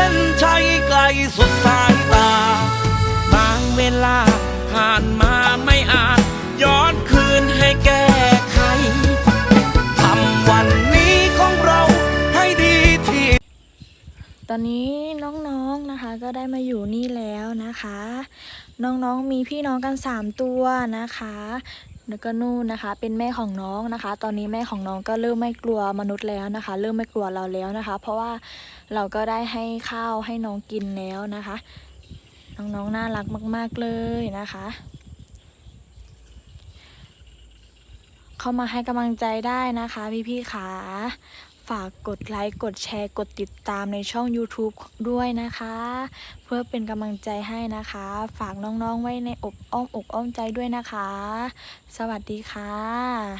ส้นชัยไกลสุดสายตา บางเวลาผ่านมาไม่อาจ ตอนนี้น้องๆนะคะก็ได้มาอยู่นี่แล้วนะคะ น้องๆมีพี่น้องกัน 3 ตัวนะคะแล้วก็นู่นนะคะ เป็นแม่ของน้องนะคะ ตอนนี้แม่ของน้องก็เริ่มไม่กลัวมนุษย์แล้วนะคะ เริ่มไม่กลัวเราแล้วนะคะ เพราะว่าเราก็ได้ให้ข้าวให้น้องกินแล้วนะคะ น้องๆน่ารักมาก ๆเลยนะคะเข้ามาให้กำลังใจได้นะคะพี่ๆขา ฝากกดไลค์ กดแชร์ กดติดตามในช่อง YouTube ด้วยนะคะ เพื่อเป็นกำลังใจให้นะคะ ฝากน้องๆไว้ในอบอ้อมอกอ้อมใจด้วยนะคะ สวัสดีค่ะ